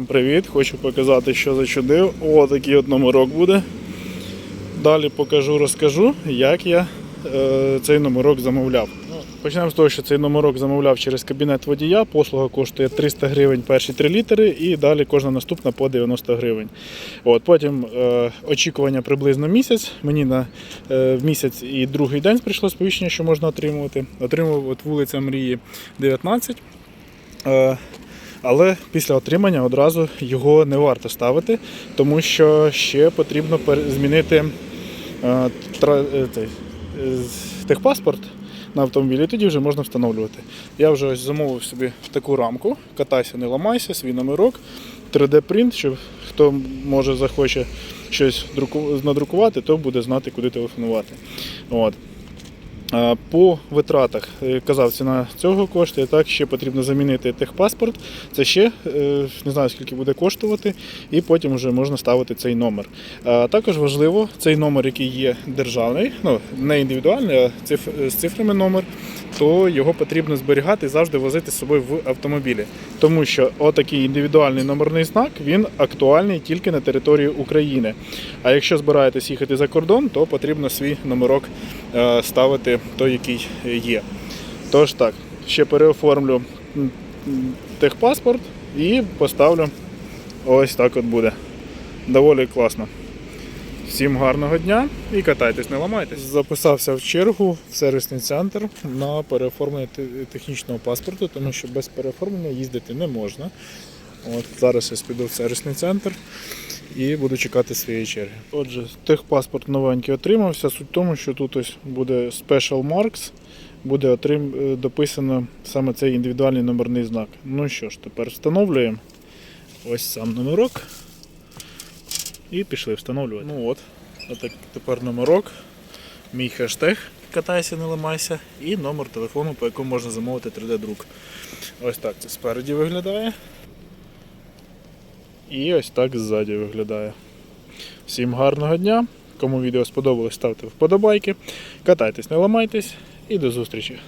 Всім привіт! Хочу показати, що зачудив. О, такий от номерок буде. Далі покажу, розкажу, як я е, цей номерок замовляв. Почнемо з того, що цей номерок замовляв через кабінет водія. Послуга коштує 300 гривень перші 3 літери, і далі кожна наступна по 90 гривень. От, потім е, очікування приблизно місяць. Мені на е, місяць і другий день прийшло сповіщення, що можна отримувати. Отримав от вулиця Мрії 19. Е, але після отримання одразу його не варто ставити, тому що ще потрібно змінити е, е, е, техпаспорт на автомобілі, і тоді вже можна встановлювати. Я вже ось замовив собі таку рамку, катайся, не ламайся, свій номерок, 3D-принт, щоб хто може захоче щось надрукувати, то буде знати, куди телефонувати. От. По витратах е, казав, ціна цього коштує. Так, ще потрібно замінити техпаспорт. Це ще е, не знаю скільки буде коштувати, і потім вже можна ставити цей номер. Також важливо, цей номер, який є державний, ну не індивідуальний, а з цифрами номер, то його потрібно зберігати і завжди возити з собою в автомобілі. Тому що отакий індивідуальний номерний знак він актуальний тільки на території України. А якщо збираєтесь їхати за кордон, то потрібно свій номерок ставити той, який є. Тож так, ще переоформлю техпаспорт і поставлю ось так от буде. Доволі класно. Всім гарного дня і катайтесь, не ламайтесь. Записався в чергу в сервісний центр на переоформлення технічного паспорту, тому що без переоформлення їздити не можна. От зараз я піду в сервісний центр і буду чекати своєї черги. Отже, техпаспорт новенький отримався. Суть в тому, що тут ось буде Special Marks, буде отрим... е, дописано саме цей індивідуальний номерний знак. Ну що ж, тепер встановлюємо ось сам номерок. І пішли встановлювати. Ну от, отак тепер номерок, мій хештег катайся, не ламайся, і номер телефону, по якому можна замовити 3D-друк. Ось так це спереді виглядає. І ось так ззаді виглядає. Всім гарного дня. Кому відео сподобалось, ставте вподобайки. Катайтесь, не ламайтесь і до зустрічі.